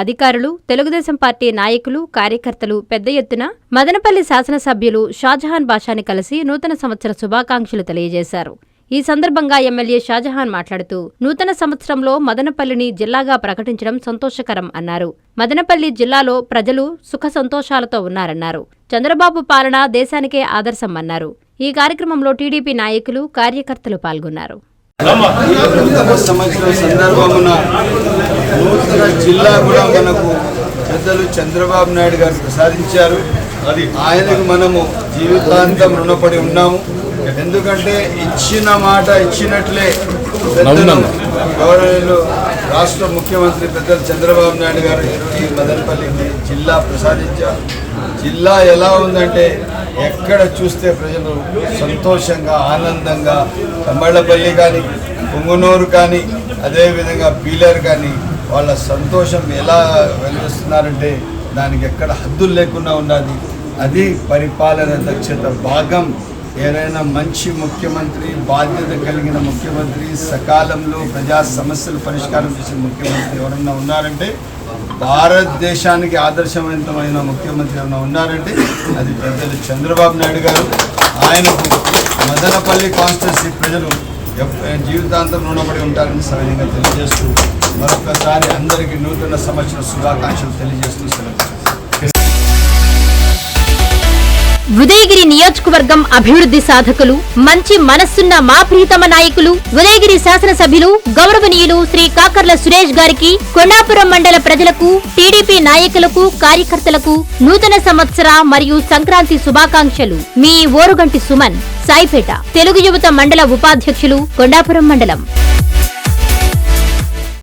అధికారులు తెలుగుదేశం పార్టీ నాయకులు కార్యకర్తలు పెద్ద ఎత్తున మదనపల్లి శాసనసభ్యులు షాజహాన్ బాషాని కలిసి నూతన సంవత్సర శుభాకాంక్షలు తెలియజేశారు. ఈ సందర్భంగా ఎమ్మెల్యే షాజహాన్ మాట్లాడుతూ నూతన సంవత్సరంలో మదనపల్లిని జిల్లాగా ప్రకటించడం సంతోషకరం అన్నారు. మదనపల్లి జిల్లాలో ప్రజలు సుఖ సంతోషాలతో ఉన్నారన్నారు. చంద్రబాబు పాలన దేశానికే ఆదర్శం అన్నారు. ఈ కార్యక్రమంలో టీడీపీ నాయకులు కార్యకర్తలు పాల్గొన్నారు. నూతన జిల్లా కూడా మనకు పెద్దలు చంద్రబాబు నాయుడు గారు ప్రసాదించారు. అది. ఆయనకు మనము జీవితాంతం రుణపడి ఉన్నాము. ఎందుకంటే ఇచ్చిన మాట ఇచ్చినట్లే పెద్దలు గౌరవనీయులు రాష్ట్ర ముఖ్యమంత్రి పెద్దలు చంద్రబాబు నాయుడు గారు ఈ మదనపల్లికి జిల్లా ప్రసాదించారు. జిల్లా ఎలా ఉందంటే ఎక్కడ చూస్తే ప్రజలు సంతోషంగా ఆనందంగా తమ్మళ్ళపల్లి కానీ పొంగునూరు కానీ అదేవిధంగా పీలర్ కానీ వాళ్ళ సంతోషం ఎలా వెలిగిస్తున్నారంటే దానికి ఎక్కడ హద్దులు లేకుండా ఉన్నది. అది పరిపాలన దక్షత భాగం. ఏదైనా మంచి ముఖ్యమంత్రి బాధ్యత కలిగిన ముఖ్యమంత్రి సకాలంలో ప్రజా సమస్యలు పరిష్కారం చేసిన ముఖ్యమంత్రి ఎవరన్నా ఉన్నారంటే భారతదేశానికి ఆదర్శవంతమైన ముఖ్యమంత్రి ఏమైనా ఉన్నారంటే అది ప్రజలు చంద్రబాబు నాయుడు గారు. ఆయనకు మదనపల్లి కాన్స్టిట్యూన్సీ ప్రజలు జీవితాంతం రుణపడి ఉంటారని సవినీయంగా తెలియజేస్తూ మరొకసారి అందరికీ నూతన సంవత్సర శుభాకాంక్షలు తెలియజేస్తూ సెలవు. ఉదయగిరి నియోజకవర్గం అభివృద్ధి సాధకులు మంచి మనస్సున్న మా ప్రీతమ నాయకులు ఉదయగిరి శాసనసభ్యులు గౌరవనీయులు శ్రీ కాకర్ల సురేష్ గారికి కొండాపురం మండల ప్రజలకు టీడీపీ నాయకులకు కార్యకర్తలకు నూతన సంవత్సర మరియు సంక్రాంతి శుభాకాంక్షలు. మీ ఓరుగంటి సుమన్ సాయిపేట తెలుగు యువత మండల ఉపాధ్యక్షులు కొండాపురం మండలం.